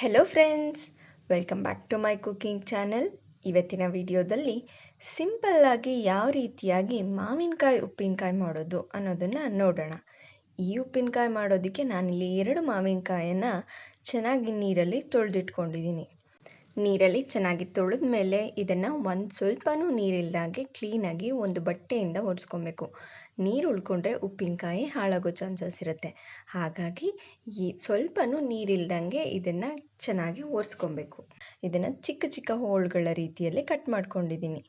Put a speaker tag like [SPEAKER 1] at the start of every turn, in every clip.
[SPEAKER 1] Hello friends welcome back to my cooking channel ಇವತ್ತಿನ ವಿಡಿಯೋದಲ್ಲಿ ಸಿಂಪಲ್ಲಾಗಿ ಯಾವ ರೀತಿಯಾಗಿ ಮಾವಿನಕಾಯಿ, ಉಪ್ಪಿನಕಾಯಿ ಮಾಡೋದು ಅನ್ನೋದನ್ನು ನೋಡೋಣ. ಈ ಉಪ್ಪಿನಕಾಯಿ ಮಾಡೋದಕ್ಕೆ ನಾನಿಲ್ಲಿ ಎರಡು ಮಾವಿನಕಾಯನ್ನು ಚೆನ್ನಾಗಿ ನೀರಲ್ಲಿ ತೊಳೆದಿಟ್ಕೊಂಡಿದ್ದೀನಿ. ನೀರಲ್ಲಿ ಚೆನ್ನಾಗಿ ತೊಳೆದ ಮೇಲೆ ಇದನ್ನು ಒಂದು ಸ್ವಲ್ಪನೂ ನೀರಿಲ್ದಾಗೆ ಕ್ಲೀನಾಗಿ ಒಂದು ಬಟ್ಟೆಯಿಂದ ಒರೆಸ್ಕೊಬೇಕು. ನೀರು ಉಳ್ಕೊಂಡ್ರೆ ಉಪ್ಪಿನಕಾಯಿ ಹಾಳಾಗೋ ಚಾನ್ಸಸ್ ಇರುತ್ತೆ. ಹಾಗಾಗಿ ಈ ಸ್ವಲ್ಪನೂ ನೀರಿಲ್ಲದಂಗೆ ಇದನ್ನು ಚೆನ್ನಾಗಿ ಒರೆಸ್ಕೊಬೇಕು. ಇದನ್ನು ಚಿಕ್ಕ ಚಿಕ್ಕ ಹೋಳುಗಳ ರೀತಿಯಲ್ಲಿ ಕಟ್ ಮಾಡ್ಕೊಂಡಿದ್ದೀನಿ.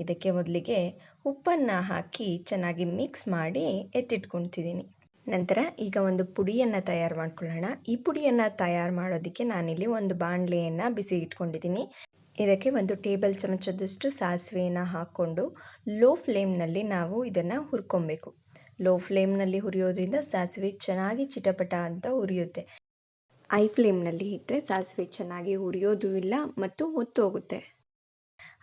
[SPEAKER 1] ಇದಕ್ಕೆ ಮೊದಲಿಗೆ ಉಪ್ಪನ್ನು ಹಾಕಿ ಚೆನ್ನಾಗಿ ಮಿಕ್ಸ್ ಮಾಡಿ ಎತ್ತಿಟ್ಕೊತಿದ್ದೀನಿ ನಂತರ ಈಗ ಒಂದು ಪುಡಿಯನ್ನು ತಯಾರು ಮಾಡ್ಕೊಳ್ಳೋಣ. ಈ ಪುಡಿಯನ್ನು ತಯಾರು ಮಾಡೋದಕ್ಕೆ ನಾನಿಲ್ಲಿ ಒಂದು ಬಾಣಲೆಯನ್ನು ಬಿಸಿ ಇಟ್ಕೊಂಡಿದ್ದೀನಿ. ಇದಕ್ಕೆ ಒಂದು ಟೇಬಲ್ ಚಮಚದಷ್ಟು ಸಾಸಿವೆಯನ್ನು ಹಾಕ್ಕೊಂಡು ಲೋ ಫ್ಲೇಮ್ನಲ್ಲಿ ನಾವು ಇದನ್ನು ಹುರ್ಕೊಬೇಕು. ಲೋ ಫ್ಲೇಮ್ನಲ್ಲಿ ಹುರಿಯೋದ್ರಿಂದ ಸಾಸಿವೆ ಚೆನ್ನಾಗಿ ಚಿಟಪಟ ಅಂತ ಹುರಿಯುತ್ತೆ ಐ ಫ್ಲೇಮ್ನಲ್ಲಿ ಇಟ್ಟರೆ ಸಾಸಿವೆ ಚೆನ್ನಾಗಿ ಹುರಿಯೋದು ಇಲ್ಲ ಮತ್ತು ಹೊತ್ತೋಗುತ್ತೆ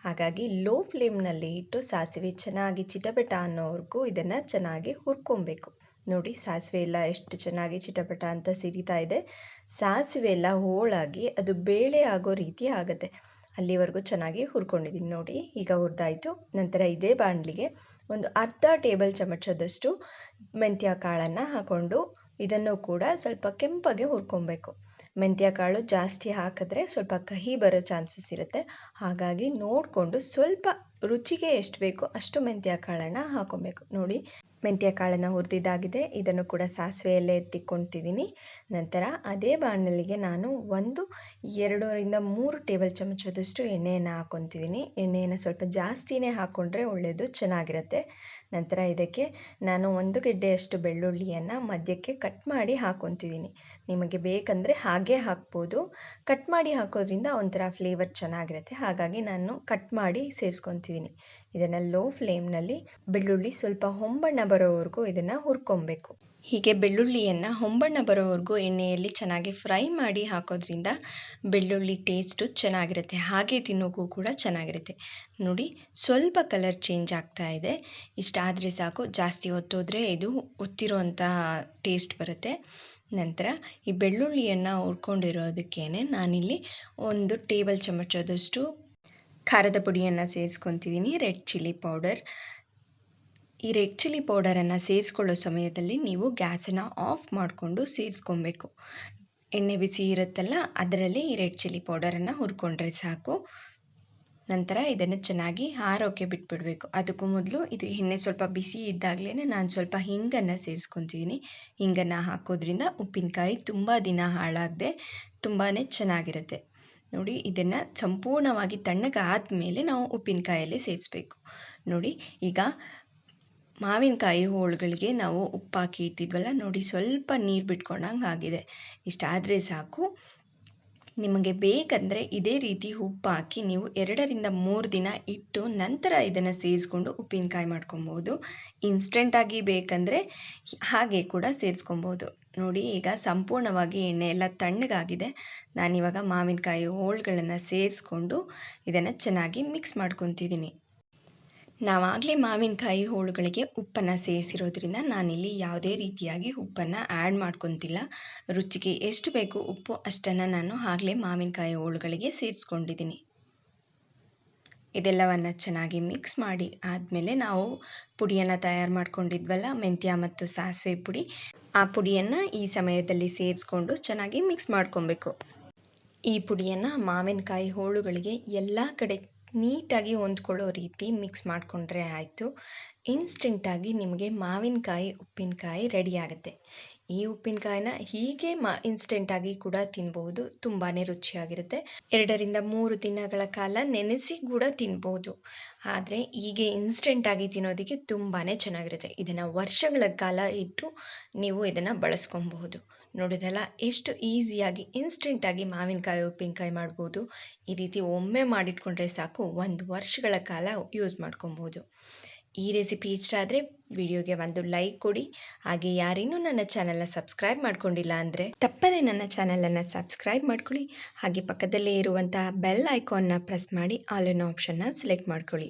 [SPEAKER 1] ಹಾಗಾಗಿ ಲೋ ಫ್ಲೇಮ್ನಲ್ಲಿ ಇಟ್ಟು ಸಾಸಿವೆ ಚೆನ್ನಾಗಿ ಚಿಟಪಟ ಅನ್ನೋವರೆಗೂ ಇದನ್ನು ಚೆನ್ನಾಗಿ ಹುರ್ಕೊಬೇಕು. ನೋಡಿ, ಸಾಸಿವೆ ಎಲ್ಲ ಎಷ್ಟು ಚೆನ್ನಾಗಿ ಚಿಟಪಟ ಅಂತ ಸಿಡಿತಾ ಇದೆ. ಸಾಸಿವೆ ಎಲ್ಲ ಹೋಳಾಗಿ ಅದು ಬೇಳೆ ಆಗೋ ರೀತಿ ಆಗುತ್ತೆ. ಅಲ್ಲಿವರೆಗೂ ಚೆನ್ನಾಗಿ ಹುರ್ಕೊಂಡಿದ್ದೀನಿ ನೋಡಿ. ಈಗ ಹುರಿದಾಯಿತು. ನಂತರ ಇದೇ ಬಾಣಲಿಗೆ ಒಂದು ಅರ್ಧ ಟೇಬಲ್ ಚಮಚದಷ್ಟು ಮೆಂತ್ಯ ಕಾಳನ್ನು ಹಾಕ್ಕೊಂಡು ಇದನ್ನು ಕೂಡ ಸ್ವಲ್ಪ ಕೆಂಪಗೆ ಹುರ್ಕೊಬೇಕು. ಮೆಂತ್ಯ ಕಾಳು ಜಾಸ್ತಿ ಹಾಕಿದ್ರೆ ಸ್ವಲ್ಪ ಕಹಿ ಬರೋ ಚಾನ್ಸಸ್ ಇರುತ್ತೆ. ಹಾಗಾಗಿ ನೋಡಿಕೊಂಡು ಸ್ವಲ್ಪ ರುಚಿಗೆ ಎಷ್ಟು ಬೇಕೋ ಅಷ್ಟು ಮೆಂತ್ಯ ಕಾಳನ್ನು ಹಾಕೊಬೇಕು. ನೋಡಿ ಮೆಂತ್ಯ ಕಾಳನ್ನು ಹುರಿದಿದ್ದಾಗಿದೆ. ಇದನ್ನು ಕೂಡ ಸಾಸಿವೆಯಲ್ಲೇ ಎತ್ತಿಕೊಳ್ತಿದ್ದೀನಿ ನಂತರ ಅದೇ ಬಾಣಲಿಗೆ ನಾನು ಒಂದು ಎರಡರಿಂದ ಮೂರು ಟೇಬಲ್ ಚಮಚದಷ್ಟು ಎಣ್ಣೆಯನ್ನು ಹಾಕ್ಕೊತಿದ್ದೀನಿ ಎಣ್ಣೆಯನ್ನು ಸ್ವಲ್ಪ ಜಾಸ್ತಿನೇ ಹಾಕ್ಕೊಂಡ್ರೆ ಒಳ್ಳೆಯದು ಚೆನ್ನಾಗಿರುತ್ತೆ. ನಂತರ ಇದಕ್ಕೆ ನಾನು ಒಂದು ಗೆಡ್ಡೆಯಷ್ಟು ಬೆಳ್ಳುಳ್ಳಿಯನ್ನು ಮಧ್ಯಕ್ಕೆ ಕಟ್ ಮಾಡಿ ಹಾಕ್ಕೊತಿದ್ದೀನಿ ನಿಮಗೆ ಬೇಕಂದರೆ ಹಾಗೆ ಹಾಕ್ಬೋದು. ಕಟ್ ಮಾಡಿ ಹಾಕೋದ್ರಿಂದ ಒಂಥರ ಫ್ಲೇವರ್ ಚೆನ್ನಾಗಿರುತ್ತೆ. ಹಾಗಾಗಿ ನಾನು ಕಟ್ ಮಾಡಿ ಸೇರಿಸ್ಕೊತಿದ್ದೀನಿ ಇದನ್ನು ಲೋ ಫ್ಲೇಮ್ನಲ್ಲಿ ಬೆಳ್ಳುಳ್ಳಿ ಸ್ವಲ್ಪ ಹೊಂಬಣ್ಣ ಬರೋವರೆಗೂ ಇದನ್ನು ಹುರ್ಕೊಬೇಕು. ಹೀಗೆ ಬೆಳ್ಳುಳ್ಳಿಯನ್ನು ಹೊಂಬಣ್ಣ ಬರೋವರೆಗೂ ಎಣ್ಣೆಯಲ್ಲಿ ಚೆನ್ನಾಗಿ ಫ್ರೈ ಮಾಡಿ ಹಾಕೋದ್ರಿಂದ ಬೆಳ್ಳುಳ್ಳಿ ಟೇಸ್ಟು ಚೆನ್ನಾಗಿರುತ್ತೆ. ಹಾಗೆ ತಿನ್ನೋಕ್ಕೂ ಕೂಡ ಚೆನ್ನಾಗಿರುತ್ತೆ. ನೋಡಿ, ಸ್ವಲ್ಪ ಕಲರ್ ಚೇಂಜ್ ಆಗ್ತಾ ಇದೆ. ಇಷ್ಟಾದರೆ ಸಾಕು. ಜಾಸ್ತಿ ಹೊತ್ತೋದ್ರೆ ಇದು ಒತ್ತಿರೋಂಥ ಟೇಸ್ಟ್ ಬರುತ್ತೆ. ನಂತರ ಈ ಬೆಳ್ಳುಳ್ಳಿಯನ್ನು ಹುರ್ಕೊಂಡಿರೋದಕ್ಕೇ ನಾನಿಲ್ಲಿ ಒಂದು ಟೇಬಲ್ ಚಮಚದಷ್ಟು ಖಾರದ ಪುಡಿಯನ್ನು ಸೇರಿಸ್ಕೊತಿದ್ದೀನಿ ರೆಡ್ ಚಿಲ್ಲಿ ಪೌಡರ್. ಈ ರೆಡ್ ಚಿಲ್ಲಿ ಪೌಡರನ್ನು ಸೇರಿಸ್ಕೊಳ್ಳೋ ಸಮಯದಲ್ಲಿ ನೀವು ಗ್ಯಾಸನ್ನು ಆಫ್ ಮಾಡಿಕೊಂಡು ಸೇರಿಸ್ಕೊಬೇಕು. ಎಣ್ಣೆ ಬಿಸಿ ಇರುತ್ತಲ್ಲ, ಅದರಲ್ಲಿ ಈ ರೆಡ್ ಚಿಲ್ಲಿ ಪೌಡರನ್ನು ಹುರ್ಕೊಂಡ್ರೆ ಸಾಕು. ನಂತರ ಇದನ್ನು ಚೆನ್ನಾಗಿ ಆರೋಕೆ ಬಿಟ್ಬಿಡಬೇಕು. ಅದಕ್ಕೂ ಮೊದಲು ಇದು ಎಣ್ಣೆ ಸ್ವಲ್ಪ ಬಿಸಿ ಇದ್ದಾಗಲೇ ನಾನು ಸ್ವಲ್ಪ ಹಿಂಗನ್ನು ಸೇರಿಸ್ಕೊತಿದ್ದೀನಿ ಹಿಂಗನ್ನು ಹಾಕೋದ್ರಿಂದ ಉಪ್ಪಿನಕಾಯಿ ತುಂಬ ದಿನ ಹಾಳಾಗದೆ ತುಂಬಾ ಚೆನ್ನಾಗಿರುತ್ತೆ. ನೋಡಿ, ಇದನ್ನು ಸಂಪೂರ್ಣವಾಗಿ ತಣ್ಣಗಾದ ಮೇಲೆ ನಾವು ಉಪ್ಪಿನಕಾಯಲ್ಲಿ ಸೇರಿಸ್ಬೇಕು. ನೋಡಿ, ಈಗ ಮಾವಿನಕಾಯಿ ಹೋಳುಗಳಿಗೆ ನಾವು ಉಪ್ಪು ಹಾಕಿ ಇಟ್ಟಿದ್ವಲ್ಲ, ನೋಡಿ ಸ್ವಲ್ಪ ನೀರು ಬಿಟ್ಕೊಂಡಂಗೆ ಆಗಿದೆ. ಇಷ್ಟಾದರೆ ಸಾಕು. ನಿಮಗೆ ಬೇಕಂದರೆ ಇದೇ ರೀತಿ ಉಪ್ಪು ಹಾಕಿ ನೀವು ಎರಡರಿಂದ ಮೂರು ದಿನ ಇಟ್ಟು ನಂತರ ಇದನ್ನು ಸೇರಿಸ್ಕೊಂಡು ಉಪ್ಪಿನಕಾಯಿ ಮಾಡ್ಕೊಬೋದು. ಇನ್ಸ್ಟೆಂಟಾಗಿ ಬೇಕಂದರೆ ಹಾಗೆ ಕೂಡ ಸೇರಿಸ್ಕೊಬೋದು. ನೋಡಿ, ಈಗ ಸಂಪೂರ್ಣವಾಗಿ ಎಣ್ಣೆ ಎಲ್ಲ ತಣ್ಣಗಾಗಿದೆ. ನಾನಿವಾಗ ಮಾವಿನಕಾಯಿ ಹೋಳುಗಳನ್ನು ಸೇರಿಸ್ಕೊಂಡು ಇದನ್ನು ಚೆನ್ನಾಗಿ ಮಿಕ್ಸ್ ಮಾಡ್ಕೊತಿದ್ದೀನಿ. ನಾವಾಗಲೇ ಮಾವಿನಕಾಯಿ ಹೋಳುಗಳಿಗೆ ಉಪ್ಪನ್ನು ಸೇರಿಸಿರೋದ್ರಿಂದ ನಾನಿಲ್ಲಿ ಯಾವುದೇ ರೀತಿಯಾಗಿ ಉಪ್ಪನ್ನು ಆ್ಯಡ್ ಮಾಡ್ಕೊತಿಲ್ಲ. ರುಚಿಗೆ ಎಷ್ಟು ಬೇಕು ಉಪ್ಪು ಅಷ್ಟನ್ನು ನಾನು ಆಗಲೇ ಮಾವಿನಕಾಯಿ ಹೋಳುಗಳಿಗೆ ಸೇರಿಸ್ಕೊಂಡಿದ್ದೀನಿ. ಇದೆಲ್ಲವನ್ನು ಚೆನ್ನಾಗಿ ಮಿಕ್ಸ್ ಮಾಡಿ ಆದಮೇಲೆ ನಾವು ಪುಡಿಯನ್ನು ತಯಾರು ಮಾಡ್ಕೊಂಡಿದ್ವಲ್ಲ, ಮೆಂತ್ಯ ಮತ್ತು ಸಾಸಿವೆ ಪುಡಿ, ಆ ಪುಡಿಯನ್ನು ಈ ಸಮಯದಲ್ಲಿ ಸೇರಿಸ್ಕೊಂಡು ಚೆನ್ನಾಗಿ ಮಿಕ್ಸ್ ಮಾಡ್ಕೊಬೇಕು. ಈ ಪುಡಿಯನ್ನು ಮಾವಿನಕಾಯಿ ಹೋಳುಗಳಿಗೆ ಎಲ್ಲ ಕಡೆ ನೀಟಾಗಿ ಹೊಂದ್ಕೊಳ್ಳೋ ರೀತಿ ಮಿಕ್ಸ್ ಮಾಡಿಕೊಂಡ್ರೆ ಆಯಿತು. ಇನ್ಸ್ಟೆಂಟಾಗಿ ನಿಮಗೆ ಮಾವಿನಕಾಯಿ ಉಪ್ಪಿನಕಾಯಿ ರೆಡಿ ಆಗುತ್ತೆ. ಈ ಉಪ್ಪಿನಕಾಯಿನ ಹೀಗೆ ಮಾ ಇನ್ಸ್ಟೆಂಟಾಗಿ ಕೂಡ ತಿನ್ಬೋದು. ತುಂಬಾ ರುಚಿಯಾಗಿರುತ್ತೆ. ಎರಡರಿಂದ ಮೂರು ದಿನಗಳ ಕಾಲ ನೆನೆಸಿ ಕೂಡ ತಿನ್ಬೋದು. ಆದರೆ ಹೀಗೆ ಇನ್ಸ್ಟೆಂಟಾಗಿ ತಿನ್ನೋದಕ್ಕೆ ತುಂಬಾ ಚೆನ್ನಾಗಿರುತ್ತೆ. ಇದನ್ನು ವರ್ಷಗಳ ಕಾಲ ಇಟ್ಟು ನೀವು ಇದನ್ನು ಬಳಸ್ಕೊಬಹುದು. ನೋಡಿದ್ರಲ್ಲ, ಎಷ್ಟು ಈಸಿಯಾಗಿ ಇನ್ಸ್ಟೆಂಟಾಗಿ ಮಾವಿನಕಾಯಿ, ಉಪ್ಪಿನಕಾಯಿ ಮಾಡ್ಬೋದು. ಈ ರೀತಿ ಒಮ್ಮೆ ಮಾಡಿಟ್ಕೊಂಡ್ರೆ ಸಾಕು, ಒಂದು ವರ್ಷಗಳ ಕಾಲ ಯೂಸ್ ಮಾಡ್ಕೊಬೋದು ಈ ರೆಸಿಪಿ ಇಷ್ಟ ಆದರೆ ವಿಡಿಯೋಗೆ ಒಂದು ಲೈಕ್ ಕೊಡಿ. ಹಾಗೆ ಯಾರೇನೂ ನನ್ನ ಚಾನಲ್ನ ಸಬ್ಸ್ಕ್ರೈಬ್ ಮಾಡ್ಕೊಂಡಿಲ್ಲ ಅಂದರೆ ತಪ್ಪದೆ ನನ್ನ ಚಾನಲನ್ನು ಸಬ್ಸ್ಕ್ರೈಬ್ ಮಾಡ್ಕೊಳ್ಳಿ. ಹಾಗೆ ಪಕ್ಕದಲ್ಲೇ ಇರುವಂತಹ ಬೆಲ್ ಐಕಾನ್ನ ಪ್ರೆಸ್ ಮಾಡಿ, ಆಲ್ ಆಪ್ಷನ್ನ ಸೆಲೆಕ್ಟ್ ಮಾಡ್ಕೊಳ್ಳಿ.